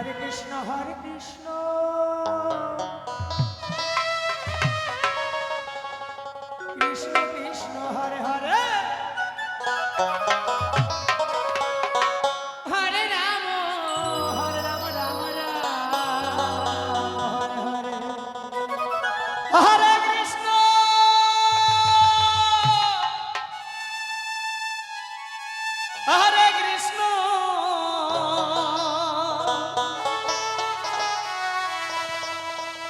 Hare Krishna Hare Krishna.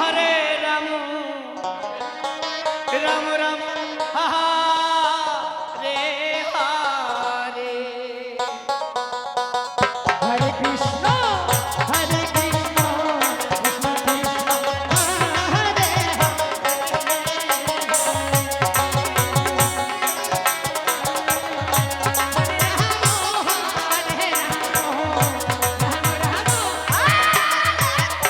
Hare Ram Ram